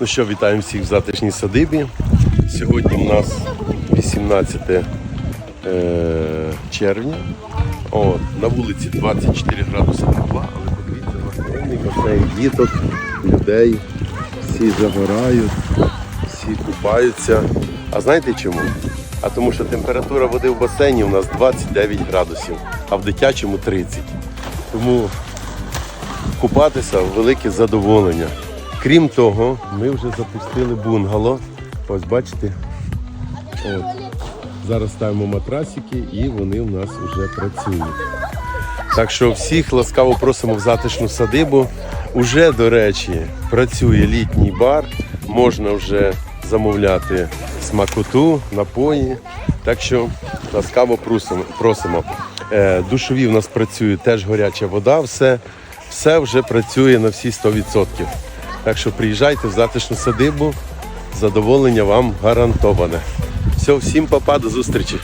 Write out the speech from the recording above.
Ну що, вітаємо всіх в затишній садибі. Сьогодні в нас 18 е, червня. О, на вулиці 24 градуси тепла, але подивіться повний діток, людей. Всі загорають, всі купаються. А знаєте чому? А тому що температура води в басейні у нас 29 градусів, а в дитячому 30. Тому купатися велике задоволення. Крім того, ми вже запустили бунгало. Ось бачите. От. Зараз ставимо матрасики і вони у нас вже працюють. Так що всіх ласкаво просимо в затишну садибу. Уже, до речі, працює літній бар, можна вже замовляти смакоту, напої. Так що ласкаво просимо. просимо. Е, душові в нас працює теж гаряча вода, все, все вже працює на всі 100%. Так що приїжджайте в затишну садибу, задоволення вам гарантоване. Все, всім папа, до зустрічі.